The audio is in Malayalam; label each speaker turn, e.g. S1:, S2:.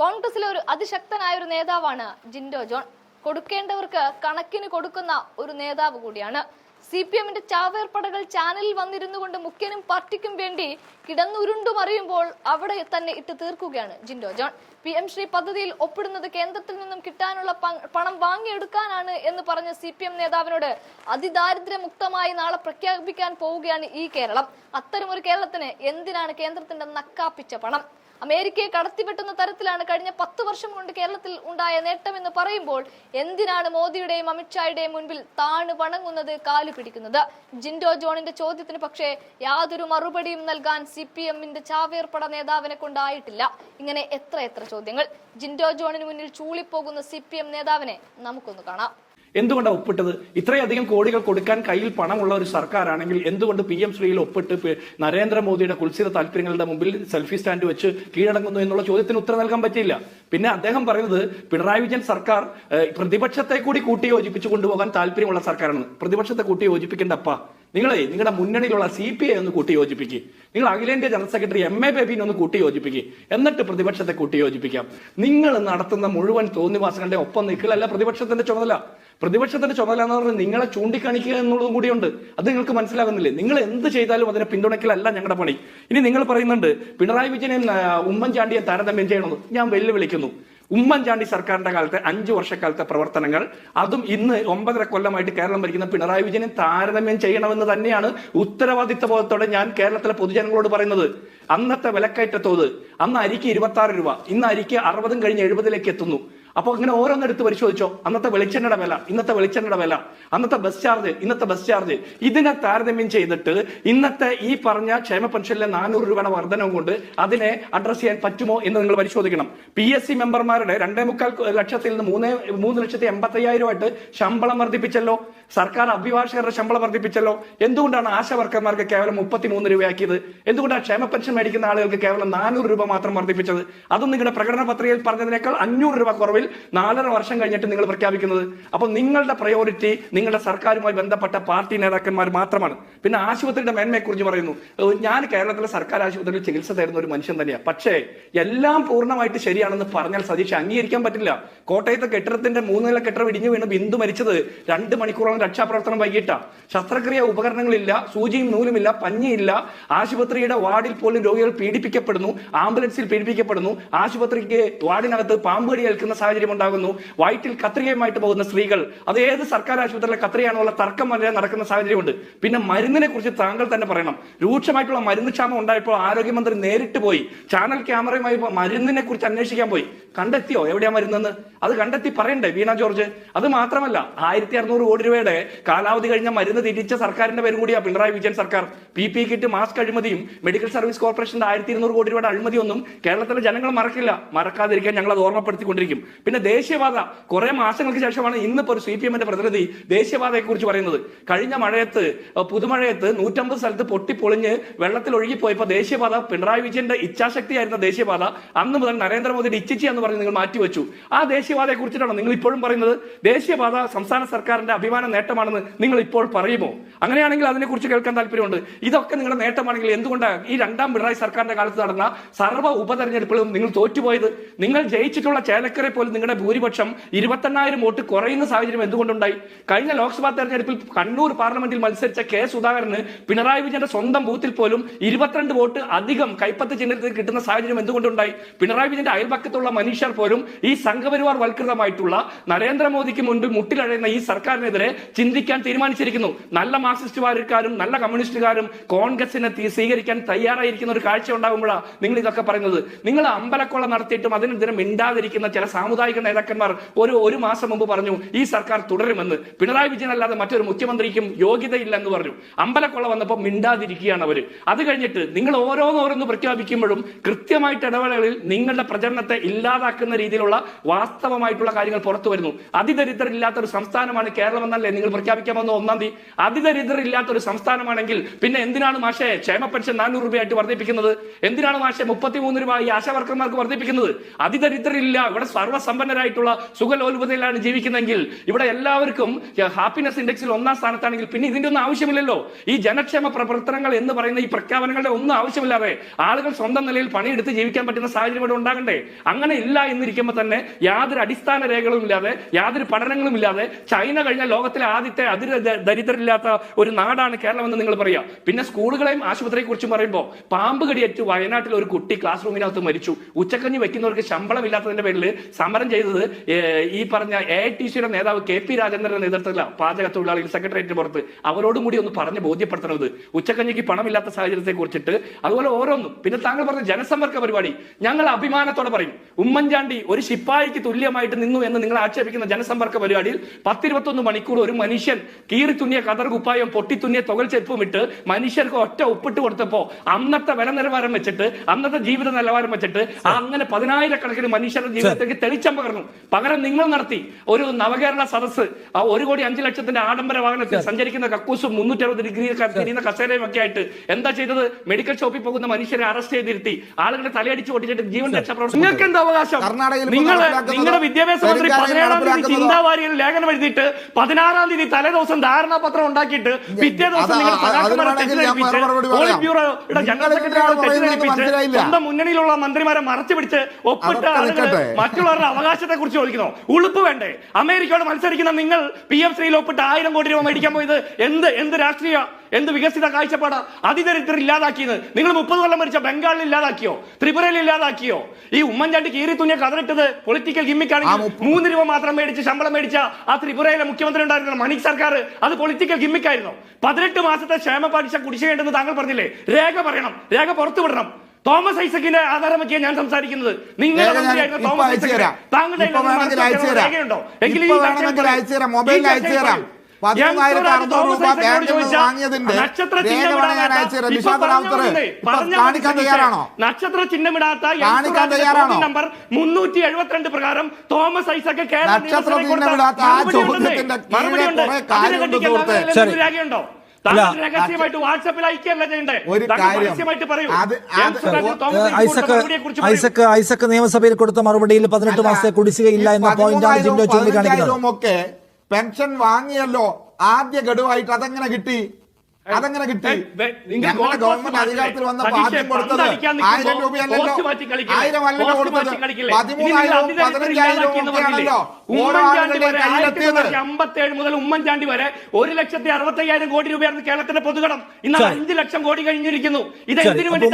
S1: കോൺഗ്രസിലെ ഒരു അതിശക്തനായ ഒരു നേതാവാണ് ജിൻഡോ ജോൺ. കൊടുക്കേണ്ടവർക്ക് കണക്കിന് കൊടുക്കുന്ന ഒരു നേതാവ് കൂടിയാണ്. സി പി എമ്മിന്റെ ചാവേർപ്പടകൾ ചാനലിൽ വന്നിരുന്നു കൊണ്ട് മുഖ്യനും പാർട്ടിക്കും വേണ്ടി കിടന്നുരുണ്ടു മറിയുമ്പോൾ അവിടെ തന്നെ ഇട്ട് തീർക്കുകയാണ് Jinto John. P M Shri പദ്ധതിയിൽ ഒപ്പിടുന്നത് കേന്ദ്രത്തിൽ നിന്നും കിട്ടാനുള്ള പണം വാങ്ങിയെടുക്കാനാണ് എന്ന് പറഞ്ഞ സി പി എം നേതാവിനോട് അതിദാരിദ്ര്യമുക്തമായി നാളെ പ്രഖ്യാപിക്കാൻ പോവുകയാണ് ഈ കേരളം. അത്തരമൊരു കേരളത്തിന് എന്തിനാണ് കേന്ദ്രത്തിന്റെ നക്കാപ്പിച്ച പണം? അമേരിക്കയെ കടത്തിവെട്ടുന്ന തരത്തിലാണ് കഴിഞ്ഞ പത്ത് വർഷം കൊണ്ട് കേരളത്തിൽ ഉണ്ടായ നേട്ടമെന്ന് പറയുമ്പോൾ എന്തിനാണ് മോദിയുടെയും അമിത്ഷായുടെയും മുൻപിൽ താണു വണങ്ങുന്നത് കാലു പിടിക്കുന്നത്? ജിൻഡോ ജോണിന്റെ ചോദ്യത്തിന് പക്ഷേ യാതൊരു മറുപടിയും നൽകാൻ സി പി എമ്മിന്റെ ചാവേർപ്പട നേതാവിനെ കൊണ്ടായിട്ടില്ല. ഇങ്ങനെ എത്ര എത്ര ചോദ്യങ്ങൾ. ജിൻഡോ ജോണിന് മുന്നിൽ ചൂളിപ്പോകുന്ന സി പി എം നേതാവിനെ നമുക്കൊന്ന് കാണാം.
S2: എന്തുകൊണ്ടാണ് ഒപ്പിട്ടത്? ഇത്രയധികം കോടികൾ കൊടുക്കാൻ കയ്യിൽ പണമുള്ള ഒരു സർക്കാരാണെങ്കിൽ എന്തുകൊണ്ട് പി എം ശ്രീയിൽ ഒപ്പിട്ട് നരേന്ദ്രമോദിയുടെ കുൽസിത താല്പര്യങ്ങളുടെ മുമ്പിൽ സെൽഫി സ്റ്റാൻഡ് വെച്ച് കീഴടങ്ങുന്നു എന്നുള്ള ചോദ്യത്തിന് ഉത്തരം നൽകാൻ പറ്റിയില്ല. പിന്നെ അദ്ദേഹം പറയുന്നത് പിണറായി വിജയൻ സർക്കാർ പ്രതിപക്ഷത്തെ കൂടി കൂട്ടി യോജിപ്പിച്ചു കൊണ്ടുപോകാൻ താല്പര്യമുള്ള സർക്കാരാണ് പ്രതിപക്ഷത്തെ കൂട്ടി യോജിപ്പിക്കേണ്ടപ്പ നിങ്ങളെ നിങ്ങളുടെ മുന്നണിയിലുള്ള സി പി ഐ ഒന്ന് കൂട്ടി യോജിപ്പിക്കുക നിങ്ങൾ അഖിലേന്ത്യാ ജനറൽ സെക്രട്ടറി എം എ ബേബിനെ ഒന്ന് കൂട്ടി യോജിപ്പിക്കുക എന്നിട്ട് പ്രതിപക്ഷത്തെ കൂട്ടി യോജിപ്പിക്കാം നിങ്ങൾ നടത്തുന്ന മുഴുവൻ തോന്നിവാസങ്ങളുടെ ഒപ്പം നിൽക്കലല്ല പ്രതിപക്ഷത്തിന്റെ ചുമതല. പ്രതിപക്ഷത്തിന്റെ ചുമതല എന്ന് പറഞ്ഞാൽ നിങ്ങളെ ചൂണ്ടിക്കാണിക്കുക എന്നുള്ളതും കൂടിയുണ്ട്. അത് നിങ്ങൾക്ക് മനസ്സിലാകുന്നില്ലേ? നിങ്ങൾ എന്ത് ചെയ്താലും അതിനെ പിന്തുണയ്ക്കലല്ല ഞങ്ങളുടെ പണി. ഇനി നിങ്ങൾ പറയുന്നുണ്ട് പിണറായി വിജയനെ ആ, ഉമ്മൻചാണ്ടിയെ താരതമ്യം ചെയ്യണമെന്ന്. ഞാൻ വെല്ലുവിളിക്കുന്നു. ഉമ്മൻചാണ്ടി സർക്കാരിന്റെ കാലത്തെ അഞ്ചു വർഷക്കാലത്തെ പ്രവർത്തനങ്ങൾ അതും ഇന്ന് ഒമ്പതര കൊല്ലമായിട്ട് കേരളം ഭരിക്കുന്ന പിണറായി വിജയനെ താരതമ്യം ചെയ്യണമെന്ന് തന്നെയാണ് ഉത്തരവാദിത്ത ബോധത്തോടെ ഞാൻ കേരളത്തിലെ പൊതുജനങ്ങളോട് പറയുന്നത്. അന്നത്തെ വിലക്കയറ്റ തോത് അന്ന് അരിക്ക് ഇരുപത്തി രൂപ ഇന്ന് അരിക്ക് അറുപതും കഴിഞ്ഞ് എഴുപതിലേക്ക് എത്തുന്നു. അപ്പൊ അങ്ങനെ ഓരോന്നെടുത്ത് പരിശോധിച്ചോ. അന്നത്തെ വെളിച്ചെണ്ണയുടെ വില ഇന്നത്തെ വെളിച്ചെണ്ണയുടെ വില അന്നത്തെ ബസ് ചാർജ് ഇന്നത്തെ ബസ് ചാർജ് ഇതിനെ താരതമ്യം ചെയ്തിട്ട് ഇന്നത്തെ ഈ പറഞ്ഞ ക്ഷേമ പെൻഷനിലെ നാനൂറ് രൂപയുടെ വർധനവും കൊണ്ട് അതിനെ അഡ്രസ് ചെയ്യാൻ പറ്റുമോ എന്ന് നിങ്ങൾ പരിശോധിക്കണം. പി എസ് സി മെമ്പർമാരുടെ രണ്ടേ മുക്കാൽ ലക്ഷത്തിൽ നിന്ന് മൂന്ന് മൂന്ന് ലക്ഷത്തി എൺപത്തി അയ്യായിരമായിട്ട് ശമ്പളം വർദ്ധിപ്പിച്ചല്ലോ. സർക്കാർ അഭിഭാഷകരുടെ ശമ്പളം വർദ്ധിപ്പിച്ചല്ലോ. എന്തുകൊണ്ടാണ് ആശാ വർക്കർമാർക്ക് കേവലം മുപ്പത്തി മൂന്ന് രൂപയാക്കിയത്? എന്തുകൊണ്ടാണ് ക്ഷേമ പെൻഷൻ മേടിക്കുന്ന ആളുകൾക്ക് കേവലം നാനൂറ് രൂപ മാത്രം വർദ്ധിപ്പിച്ചത്? അതും നിങ്ങളുടെ പ്രകടന പത്രികയിൽ പറഞ്ഞതിനേക്കാൾ അഞ്ഞൂറ് രൂപ കുറവിൽ നാലര വർഷം കഴിഞ്ഞിട്ട് നിങ്ങൾ പ്രഖ്യാപിക്കുന്നത്. അപ്പോൾ നിങ്ങളുടെ പ്രയോറിറ്റി നിങ്ങളുടെ സർക്കാരുമായി ബന്ധപ്പെട്ട പാർട്ടി നേതാക്കന്മാർ മാത്രമാണ്. പിന്നെ ആശുപത്രിയുടെ മേന്മയെക്കുറിച്ച് പറയുന്നു. ഞാൻ കേരളത്തിലെ സർക്കാർ ആശുപത്രിയിൽ ചികിത്സ തരുന്ന ഒരു മനുഷ്യൻ തന്നെയാണ് പക്ഷേ എല്ലാം പൂർണമായിട്ട് ശരിയാണെന്ന് പറഞ്ഞാൽ സതീഷ് അംഗീകരിക്കാൻ പറ്റില്ല. കോട്ടയത്തെ കെട്ടിടത്തിന്റെ മൂന്നില നില കെട്ടിടം ഇടിഞ്ഞു വീണ് ബിന്ദു മരിച്ചത് രണ്ട് മണിക്കൂറോളം രക്ഷാപ്രവർത്തനം വൈകിട്ടാ ശസ്ത്രക്രിയ ഉപകരണങ്ങളില്ല സൂചിയും നൂലുമില്ല പഞ്ഞിയില്ല. ആശുപത്രിയുടെ വാർഡിൽ പോലും രോഗികൾ പീഡിപ്പിക്കപ്പെടുന്നു ആംബുലൻസിൽ പീഡിപ്പിക്കപ്പെടുന്നു. ആശുപത്രിക്ക് വാർഡിനകത്ത് പാമ്പുകടി ഏൽക്കുന്ന സാഹചര്യം ഉണ്ടാകുന്നു. വയറ്റിൽ കത്രികയുമായിട്ട് പോകുന്ന സ്ത്രീകൾ അത് ഏത് സർക്കാർ ആശുപത്രിയിലെ കത്രികയാണുള്ള തർക്കം വരെ നടക്കുന്ന സാഹചര്യമുണ്ട്. പിന്നെ മരുന്നിനെ കുറിച്ച് താങ്കൾ തന്നെ പറയണം. രൂക്ഷമായിട്ടുള്ള മരുന്ന് ക്ഷാമം ഉണ്ടായപ്പോൾ ആരോഗ്യമന്ത്രി നേരിട്ട് പോയി. ചാനൽ ക്യാമറയുമായി മരുന്നിനെ കുറിച്ച് അന്വേഷിക്കാൻ പോയി. കണ്ടെത്തിയോ? എവിടെയാ മരുന്നെന്ന്? അത് കണ്ടെത്തി പറയണ്ടേ വീണ ജോർജ്? അത് മാത്രമല്ല ആയിരത്തി അറുന്നൂറ് കോടി രൂപയുടെ കാലാവധി കഴിഞ്ഞ മരുന്ന് തിരിച്ച സർക്കാരിന്റെ പേരും കൂടിയാ പിണറായി വിജയൻ സർക്കാർ. പി പി കിറ്റ് മാസ്ക് അഴിമതിയും മെഡിക്കൽ സർവീസ് കോർപ്പറേഷന്റെ ആയിരത്തി ഇരുന്നൂറ് കോടി രൂപയുടെ അഴിമതിയൊന്നും കേരളത്തിലെ ജനങ്ങൾ മറക്കില്ല. മറക്കാതിരിക്കാൻ ഞങ്ങൾ അത് ഓർമ്മപ്പെടുത്തിക്കൊണ്ടിരിക്കും. പിന്നെ ദേശീയപാത കുറെ മാസങ്ങൾക്ക് ശേഷമാണ് ഇന്നിപ്പോ ഒരു സി പി എമ്മിന്റെ പ്രതിനിധി ദേശീയപാതയെ കുറിച്ച് പറയുന്നത്. കഴിഞ്ഞ മഴയത്ത് പുതുമഴയത്ത് നൂറ്റമ്പത് സ്ഥലത്ത് പൊട്ടിപ്പൊളിഞ്ഞ് വെള്ളത്തിൽ ഒഴുകിപ്പോയപ്പോ ദേശീയപാത പിണറായി വിജയന്റെ ഇച്ഛാശക്തിയായിരുന്ന ദേശീയപാത അന്ന് മുതൽ നരേന്ദ്രമോദിയുടെ ഇച്ഛിച്ചി എന്ന് പറഞ്ഞ് നിങ്ങൾ മാറ്റിവെച്ചു. ആ ദേശീയപാതയെ കുറിച്ചിട്ടാണ് നിങ്ങൾ ഇപ്പോഴും പറയുന്നത്. ദേശീയപാത സംസ്ഥാന സർക്കാരിന്റെ അഭിമാന നേട്ടമാണെന്ന് നിങ്ങൾ ഇപ്പോൾ പറയുമോ? അങ്ങനെയാണെങ്കിൽ അതിനെക്കുറിച്ച് കേൾക്കാൻ താല്പര്യമുണ്ട്. ഇതൊക്കെ നിങ്ങളുടെ നേട്ടമാണെങ്കിൽ എന്തുകൊണ്ടാണ് ഈ രണ്ടാം പിണറായി സർക്കാരിന്റെ കാലത്ത് നടന്ന സർവ ഉപതെരഞ്ഞെടുപ്പിലും നിങ്ങൾ തോറ്റുപോയത്? നിങ്ങൾ ജയിച്ചിട്ടുള്ള ചേലക്കരെ പോലും നിങ്ങളുടെ ഭൂരിപക്ഷം ഇരുപത്തെണ്ണായിരം വോട്ട് കുറയുന്ന സാഹചര്യം എന്തുകൊണ്ടുണ്ടായി? കഴിഞ്ഞ ലോക്സഭാ തെരഞ്ഞെടുപ്പിൽ കണ്ണൂർ പാർലമെന്റിൽ മത്സരിച്ച കെ സുധാകരന് പിണറായി വിജയന്റെ സ്വന്തം ബൂത്തിൽ പോലും ഇരുപത്തിരണ്ട് വോട്ട് അധികം കൈപ്പത്ത് ചിഹ്നത്തിൽ കിട്ടുന്ന സാഹചര്യം എന്തുകൊണ്ടുണ്ടായി? പിണറായി വിജയന്റെ അയൽപക്കത്തുള്ള മനുഷ്യർ പോലും ഈ സംഘപരിവാർ വൽകൃതമായിട്ടുള്ള നരേന്ദ്രമോദിക്ക് മുൻപ് മുട്ടിലഴയുന്ന ഈ സർക്കാരിനെതിരെ ചിന്തിക്കാൻ തീരുമാനിച്ചിരിക്കുന്നു. നല്ല മാർക്സിസ്റ്റുകാരും നല്ല കമ്മ്യൂണിസ്റ്റുകാരും കോൺഗ്രസിനെ സ്വീകരിക്കാൻ തയ്യാറായിരിക്കുന്ന ഒരു കാഴ്ച ഉണ്ടാകുമ്പോഴാണ് നിങ്ങൾ ഇതൊക്കെ പറയുന്നത്. നിങ്ങൾ അമ്പലക്കൊള്ള നടത്തിയിട്ടും അതിനെതിരെ മിണ്ടാതിരിക്കുന്ന ചില സാമുദായിക നേതാക്കന്മാർ ഒരു ഒരു മാസം മുമ്പ് പറഞ്ഞു ഈ സർക്കാർ തുടരുമെന്ന്. പിണറായി വിജയൻ അല്ലാതെ മറ്റൊരു മുഖ്യമന്ത്രിക്കും യോഗ്യതയില്ലെന്ന് പറഞ്ഞു. അമ്പലക്കൊള്ള വന്നപ്പോൾ മിണ്ടാതിരിക്കുകയാണ് അവർ അത് കഴിഞ്ഞിട്ട് നിങ്ങൾ ഓരോന്നോരോന്ന് പ്രഖ്യാപിക്കുമ്പോഴും കൃത്യമായിട്ട് ഇടവേളകളിൽ നിങ്ങളുടെ പ്രചരണത്തെ ഇല്ലാതാക്കുന്ന രീതിയിലുള്ള വാസ്തവമായിട്ടുള്ള കാര്യങ്ങൾ പുറത്തു വരുന്നു. അതിദരിദ്രരില്ലാത്ത ഒരു സംസ്ഥാനമാണ് കേരളം എന്നല്ലേ നിങ്ങൾ പ്രഖ്യാപിക്കാൻ വന്ന ഒന്നാം തീയതി. അതിദരിദ്രരില്ലാത്ത ഒരു സംസ്ഥാനമാണെങ്കിൽ പിന്നെ എന്തിനാണ് മാഷെ ക്ഷേമ പെൻഷൻ നാനൂറ് രൂപയായിട്ട് വർദ്ധിപ്പിക്കുന്നത്? എന്തിനാണ് മാഷെ മുപ്പത്തിമൂന്ന് രൂപ ഈ ആശാവർക്കർമാർക്ക് വർദ്ധിപ്പിക്കുന്നത്? അതിദരിദ്രരില്ല ഇവിടെ സർവ സർവസമ്പന്നരായിട്ടുള്ള സുഖലോലുപതയിലാണ് ജീവിക്കുന്നതെങ്കിൽ ഇവിടെ എല്ലാവർക്കും ഹാപ്പിനെസ് ഇൻഡെക്സിൽ ഒന്നാം സ്ഥാനത്താണെങ്കിൽ പിന്നെ ഇതിന്റെ ഒന്നും ആവശ്യമില്ലല്ലോ. ഈ ജനക്ഷേമ പ്രവർത്തനങ്ങൾ എന്ന് പറയുന്ന ഈ പ്രഖ്യാപനങ്ങളുടെ ഒന്നും ആവശ്യമില്ലാതെ ആളുകൾ സ്വന്തം നിലയിൽ പണിയെടുത്ത് ജീവിക്കാൻ പറ്റുന്ന സാഹചര്യം ഇവിടെ ഉണ്ടാകണ്ടേ? അങ്ങനെ ഇല്ല എന്നിരിക്കുമ്പോൾ തന്നെ യാതൊരു അടിസ്ഥാന രേഖകളും ഇല്ലാതെ യാതൊരു പഠനങ്ങളും ഇല്ലാതെ ചൈന കഴിഞ്ഞ ലോകത്തിലെ ആദ്യത്തെ അതിര ദരിദ്രരില്ലാത്ത ഒരു നാടാണ് കേരളം എന്ന് നിങ്ങൾ പറയാ പിന്നെ സ്കൂളുകളെയും ആശുപത്രിയെ കുറിച്ചും പറയുമ്പോൾ പാമ്പ് കടിയേറ്റ് വയനാട്ടിൽ ഒരു കുട്ടി ക്ലാസ് റൂമിനകത്ത് മരിച്ചു. ഉച്ചക്കഞ്ഞ് വെക്കുന്നവർക്ക് ശമ്പളം ഇല്ലാത്തതിന്റെ പേരിൽ സമരം ചെയ്തത് ഈ പറഞ്ഞ എ ടി സിയുടെ നേതാവ് കെ പി രാജേന്ദ്രന്റെ നേതൃത്വത്തിലാണ് പാചക തൊഴിലാളികൾ സെക്രട്ടേറിയറ്റ് പുറത്ത്. അവരോടും കൂടി ഒന്ന് പറഞ്ഞ് ബോധ്യപ്പെടുത്തണത് ഉച്ചക്കഞ്ഞിക്ക് പണമില്ലാത്ത സാഹചര്യത്തെ കുറിച്ചിട്ട്. അതുപോലെ ഓരോന്നും. പിന്നെ താങ്കൾ പറഞ്ഞ ജനസമ്പർക്ക പരിപാടി. ഞങ്ങൾ അഭിമാനത്തോടെ പറയും ഉമ്മൻചാണ്ടി ഒരു ശിപ്പായിക്ക് തുല്യമായിട്ട് നിന്നു എന്ന് നിങ്ങൾ ആക്ഷേപിക്കുന്ന ജനസമ്പർക്ക പരിപാടിയിൽ പത്തിരുപത്തൊന്ന് മണിക്കൂർ ഒരു മനുഷ്യൻ കീറി തുന്നിയ കതർ കുപ്പായം പൊട്ടി തുന്നിയ തുകൽ ചെരുപ്പും ഇട്ട് മനുഷ്യർക്ക് ഒറ്റ ഉപ്പിട്ട് കൊടുത്തപ്പോ അന്നത്തെ വില നിലവാരം വെച്ചിട്ട് അന്നത്തെ ജീവിത നിലവാരം വെച്ചിട്ട് അങ്ങനെ പതിനായിരക്കണക്കിന് മനുഷ്യരുടെ ജീവിതത്തിലേക്ക് തെളിച്ചം പകർന്നു. പകരം നിങ്ങൾ നടത്തി. ഒരു നവകേരള സദസ് ആ ഒരു കോടി അഞ്ചു ലക്ഷത്തിന്റെ ആഡംബര വാഹനത്തിൽ സഞ്ചരിക്കുന്ന കക്കൂസും മുന്നൂറ്റി അറുപത് ഡിഗ്രി തിരിയുന്ന കസേരയും ഒക്കെ ആയിട്ട് എന്താ ചെയ്തത്? മെഡിക്കൽ ഷോപ്പിൽ പോകുന്ന മനുഷ്യരെ അറസ്റ്റ് ചെയ്തിരുത്തി ആളുകളെ തലയടിച്ച് ഓടിച്ചിട്ട് ജീവൻ രക്ഷാപ്രവർത്തനം നിങ്ങൾക്ക് എന്താ അവകാശം?
S3: കർണാടകയിൽ
S2: നിങ്ങൾ നിങ്ങളുടെ വിദ്യാഭ്യാസ മന്ത്രി പതിനേഴാം തീയതി ചിന്താവാരിയിൽ ലേഖനം എഴുതിയിട്ട് പതിനാറാം തീയതി തലേദിവസം ധാരണാപത്രം ഉണ്ടാക്കിയിട്ട് പിറ്റേ ദിവസം നിങ്ങളുടെ സഖാക്കന്മാരെ തെറ്റിദ്ധരിപ്പിച്ച് പോളിറ്റ് ബ്യൂറോയുടെ ജനറൽ തെറ്റിദ്ധരിപ്പിച്ച്. സ്വന്തം മുന്നണിയിലുള്ള മന്ത്രിമാരെ മറച്ചു പിടിച്ച് ഒപ്പിട്ട ആളുകൾ മറ്റുള്ളവരുടെ അവകാശത്തെ കുറിച്ച് ചോദിക്കുന്നു. ഉളുപ്പ് വേണ്ടേ? അമേരിക്കയോട് മത്സരിക്കുന്ന നിങ്ങൾ പി എം ശ്രീയിൽ ഒപ്പിട്ട് ആയിരം കോടി രൂപ മേടിക്കാൻ പോയത് എന്ത് എന്ത് രാഷ്ട്രീയ എന്ത് വികസിത കാഴ്ചപ്പാടാ? അതിദരിദ്രർ ഇല്ലാതാക്കിയത്. നിങ്ങൾ മുപ്പത് കൊല്ലം മരിച്ച ബംഗാളിൽ ഇല്ലാതാക്കിയോ? ത്രിപുരയിൽ ഇല്ലാതാക്കിയോ? ഈ ഉമ്മൻചാണ്ടി കീറി തുന്നിയ കതറിട്ടത് പൊളിറ്റിക്കൽ
S3: ഗിമ്മിക്കാണ്
S2: ഗിമ്മിക്കാണെങ്കിൽ മൂന്ന് രൂപ മാത്രം മേടിച്ച് ശമ്പളം മേടിച്ച ആ ത്രിപുരയിലെ മുഖ്യമന്ത്രി ഉണ്ടായിരുന്ന മണിക് സർക്കാർ അത് പൊളിറ്റിക്കൽ ഗിമ്മിക്കായിരുന്നു പതിനെട്ട് മാസത്തെ ക്ഷേമ പരീക്ഷ കുടിശ്ശികയുണ്ടെന്ന് താങ്കൾ പറഞ്ഞില്ലേ? രേഖ പറയണം. രേഖ പുറത്തു വിടണം തോമസ് ഐസക്കിന്റെ ആധാരം വെക്കിയാണ് ഞാൻ സംസാരിക്കുന്നത് ഐസക്കിനെ താങ്കളുടെ. രേഖയുണ്ടോ? ഈ
S3: മൊബൈലിൽ അയച്ചു തരാം. അറുന്നൂറ് രൂപ ബാങ്കിൽ നിന്ന് വാങ്ങിയതിന്റെ രേഖ നിഷാദ് കാണിക്കാൻ തയ്യാറാണോ?
S2: നക്ഷത്ര ചിഹ്നമിടാത്ത
S3: കാണിക്കാൻ തയ്യാറാണോ?
S2: നമ്പർ മുന്നൂറ്റി എഴുപത്തിരണ്ട് പ്രകാരം തോമസ് ഐസക്ക് കേരള
S3: നക്ഷത്ര
S2: നിയമസഭയിൽ കൊടുത്ത
S3: ചിഹ്നമിടാത്ത ആ
S2: മറുപടി
S3: ചോദ്യത്തിന്റെ കീഴിലെ. കുറെ കാര്യമുണ്ട്
S2: രേഖയുണ്ടോ?
S4: ഐസക് ഐസക് നിയമസഭയിൽ കൊടുത്ത മറുപടിയിൽ പതിനെട്ട് മാസത്തെ കുടിശ്ശികയില്ല
S3: ഇല്ല
S4: എന്ന പോയിന്റാണ് ജിൻഡോ ചൂണ്ടിക്കാണിക്കുന്നത്.
S3: ഒക്കെ പെൻഷൻ വാങ്ങിയല്ലോ. ആദ്യ ഗഡുവായിട്ട് അതെങ്ങനെ കിട്ടി. അതെങ്ങനെ കിട്ടി.
S2: നിങ്ങൾ
S3: ഞങ്ങളുടെ ഗവൺമെന്റ് അധികാരത്തിൽ വന്ന
S2: സതീഷേ,
S3: ആദ്യം കൊടുത്തത് ആയിരം രൂപയല്ലല്ലോ? ആയിരം അല്ലല്ലോ കൊടുത്തത്? പതിമൂന്നായിരവും പതിനഞ്ചായിരവും ഒക്കെയാണല്ലോ ഓരോ കയ്യിലെത്തിയത്.
S2: അമ്പത്തേഴ് മുതൽ ഉമ്മൻചാണ്ടി വരെ ഒരു ലക്ഷത്തി അറുപത്തി അയ്യായിരം കോടി രൂപയായിരുന്നു കേരളത്തിന്റെ പൊതുകടം. ഇന്ന് അഞ്ചു ലക്ഷം കോടി കഴിഞ്ഞിരിക്കുന്നു. ഇത് എന്തിനു വേണ്ടി